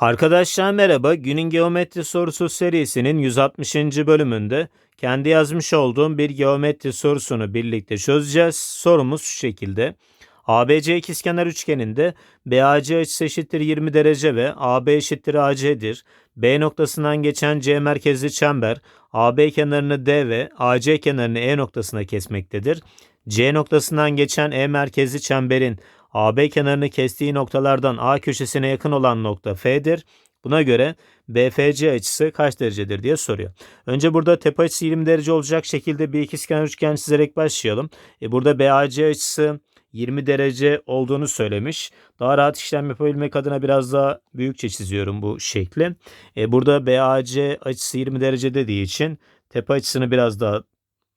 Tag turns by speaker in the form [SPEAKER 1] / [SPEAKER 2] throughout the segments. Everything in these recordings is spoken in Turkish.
[SPEAKER 1] Arkadaşlar merhaba. Günün geometri sorusu serisinin 160. bölümünde kendi yazmış olduğum bir geometri sorusunu birlikte çözeceğiz. Sorumuz şu şekilde. ABC ikizkenar üçgeninde BAC açısı eşittir 20 derece ve AB eşittir AC'dir. B noktasından geçen C merkezli çember AB kenarını D ve AC kenarını E noktasına kesmektedir. C noktasından geçen E merkezli çemberin AB kenarını kestiği noktalardan A köşesine yakın olan nokta F'dir. Buna göre BFC açısı kaç derecedir diye soruyor. Önce burada tepe açısı 20 derece olacak şekilde bir ikizkenar üçgen çizerek başlayalım. E burada BAC açısı 20 derece olduğunu söylemiş. Daha rahat işlem yapabilmek adına biraz daha büyükçe çiziyorum bu şekli. E burada BAC açısı 20 derece dediği için tepe açısını biraz daha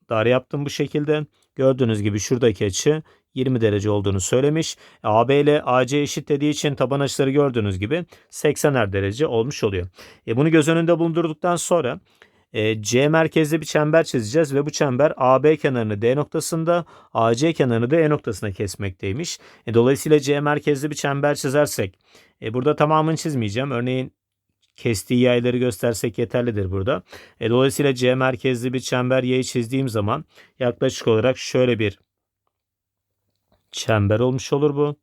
[SPEAKER 1] dar yaptım bu şekilde. Gördüğünüz gibi şuradaki açı 20 derece olduğunu söylemiş. AB ile AC eşit dediği için taban açıları gördüğünüz gibi 80'er derece olmuş oluyor. E bunu göz önünde bulundurduktan sonra e, C merkezli bir çember çizeceğiz ve bu çember AB kenarını D noktasında, AC kenarını da E noktasına kesmekteymiş. E, dolayısıyla C merkezli bir çember çizersek, e, burada tamamını çizmeyeceğim. Örneğin kestiği yayları göstersek yeterlidir burada. E, dolayısıyla C merkezli bir çember yayı çizdiğim zaman yaklaşık olarak şöyle bir çember olmuş olur bu.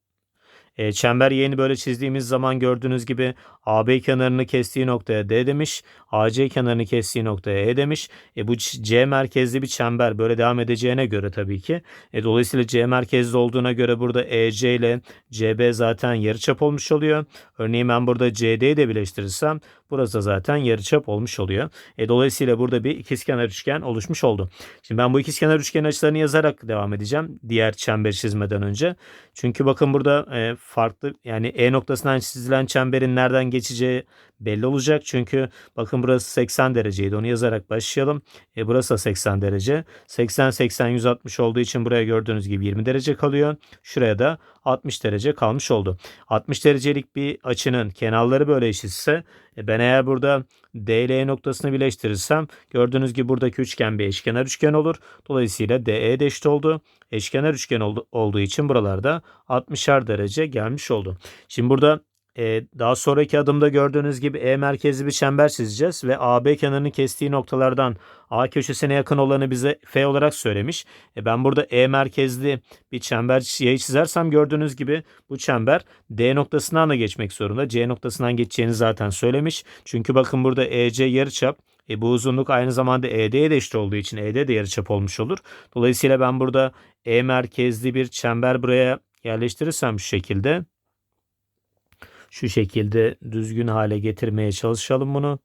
[SPEAKER 1] E, çember yayını böyle çizdiğimiz zaman gördüğünüz gibi AB kenarını kestiği noktaya D demiş. AC kenarını kestiği noktaya E demiş. E, bu C merkezli bir çember böyle devam edeceğine göre tabii ki. E, dolayısıyla C merkezli olduğuna göre burada EC ile CB zaten yarıçap olmuş oluyor. Örneğin ben burada CD'yi de birleştirirsem burası da zaten yarıçap olmuş oluyor. E, dolayısıyla burada bir ikizkenar üçgen oluşmuş oldu. Şimdi ben bu ikizkenar üçgen açılarını yazarak devam edeceğim. Diğer çember çizmeden önce. Çünkü bakın burada e, farklı yani E noktasından çizilen çemberin nereden geçeceği belli olacak. Çünkü bakın burası 80 dereceydi. Onu yazarak başlayalım. E, burası da 80 derece. 80 80 160 olduğu için buraya gördüğünüz gibi 20 derece kalıyor. Şuraya da 60 derece kalmış oldu. 60 derecelik bir açının kenarları böyle eşitse e, ben eğer burada D ile E noktasını birleştirirsem gördüğünüz gibi buradaki üçgen bir eşkenar üçgen olur. Dolayısıyla DE de eşit oldu. Eşkenar üçgen oldu, olduğu için buralarda 60'ar derece gelmiş oldu. Şimdi burada e, daha sonraki adımda gördüğünüz gibi E merkezli bir çember çizeceğiz ve AB kenarını kestiği noktalardan A köşesine yakın olanı bize F olarak söylemiş. E, ben burada E merkezli bir çember yayı çizersem gördüğünüz gibi bu çember D noktasından da geçmek zorunda. C noktasından geçeceğini zaten söylemiş. Çünkü bakın burada EC yarıçap e, bu uzunluk aynı zamanda ED'ye de eşit olduğu için ED de yarıçap olmuş olur. Dolayısıyla ben burada E merkezli bir çember buraya yerleştirirsem şu şekilde şu şekilde düzgün hale getirmeye çalışalım bunu.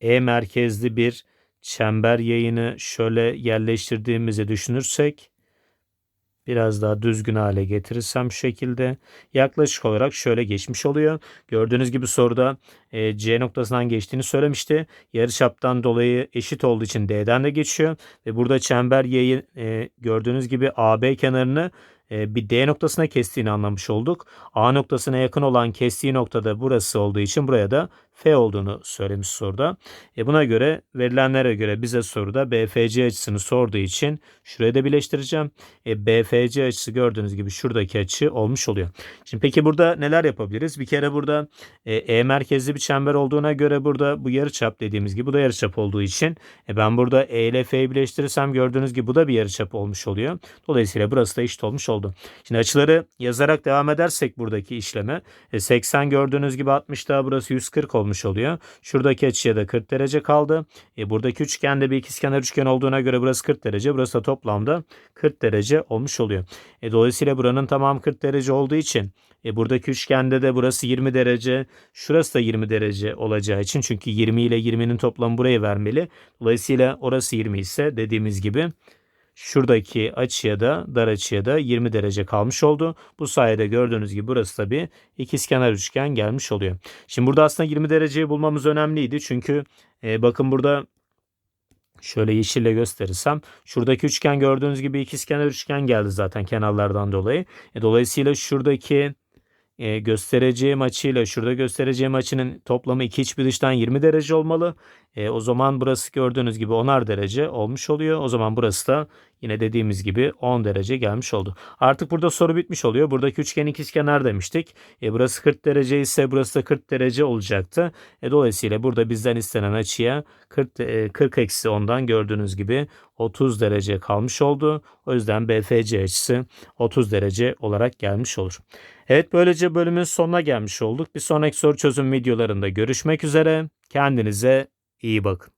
[SPEAKER 1] E merkezli bir çember yayını şöyle yerleştirdiğimizi düşünürsek biraz daha düzgün hale getirirsem şu şekilde yaklaşık olarak şöyle geçmiş oluyor. Gördüğünüz gibi soruda e, C noktasından geçtiğini söylemişti. Yarıçaptan dolayı eşit olduğu için D'den de geçiyor ve burada çember yayı e, gördüğünüz gibi AB kenarını bir D noktasına kestiğini anlamış olduk. A noktasına yakın olan kestiği noktada burası olduğu için buraya da F olduğunu söylemiş soruda. E buna göre verilenlere göre bize soruda BFC açısını sorduğu için şuraya da birleştireceğim. E, BFC açısı gördüğünüz gibi şuradaki açı olmuş oluyor. Şimdi peki burada neler yapabiliriz? Bir kere burada e, e merkezli bir çember olduğuna göre burada bu yarıçap dediğimiz gibi bu da yarıçap olduğu için e, ben burada E ile F'yi birleştirirsem gördüğünüz gibi bu da bir yarıçap olmuş oluyor. Dolayısıyla burası da eşit olmuş oldu. Şimdi açıları yazarak devam edersek buradaki işleme e, 80 gördüğünüz gibi 60 daha burası 140 olmuş olmuş oluyor. Şuradaki açıya da 40 derece kaldı. E, buradaki üçgende bir ikizkenar üçgen olduğuna göre burası 40 derece. Burası da toplamda 40 derece olmuş oluyor. E, dolayısıyla buranın tamam 40 derece olduğu için e, buradaki üçgende de burası 20 derece. Şurası da 20 derece olacağı için çünkü 20 ile 20'nin toplamı buraya vermeli. Dolayısıyla orası 20 ise dediğimiz gibi Şuradaki açıya da dar açıya da 20 derece kalmış oldu. Bu sayede gördüğünüz gibi burası da bir ikizkenar üçgen gelmiş oluyor. Şimdi burada aslında 20 dereceyi bulmamız önemliydi. Çünkü e, bakın burada şöyle yeşille gösterirsem şuradaki üçgen gördüğünüz gibi ikizkenar üçgen geldi zaten kenarlardan dolayı. E, dolayısıyla şuradaki e, göstereceğim açıyla şurada göstereceğim açının toplamı iki iç bir dıştan 20 derece olmalı. E, o zaman burası gördüğünüz gibi 10'ar derece olmuş oluyor. O zaman burası da yine dediğimiz gibi 10 derece gelmiş oldu. Artık burada soru bitmiş oluyor. Buradaki üçgen ikizkenar demiştik. E, burası 40 derece ise burası da 40 derece olacaktı. E, dolayısıyla burada bizden istenen açıya 40 e, 40 eksi 10'dan gördüğünüz gibi 30 derece kalmış oldu. O yüzden BFC açısı 30 derece olarak gelmiş olur. Evet böylece bölümün sonuna gelmiş olduk. Bir sonraki soru çözüm videolarında görüşmek üzere. Kendinize iyi bakın.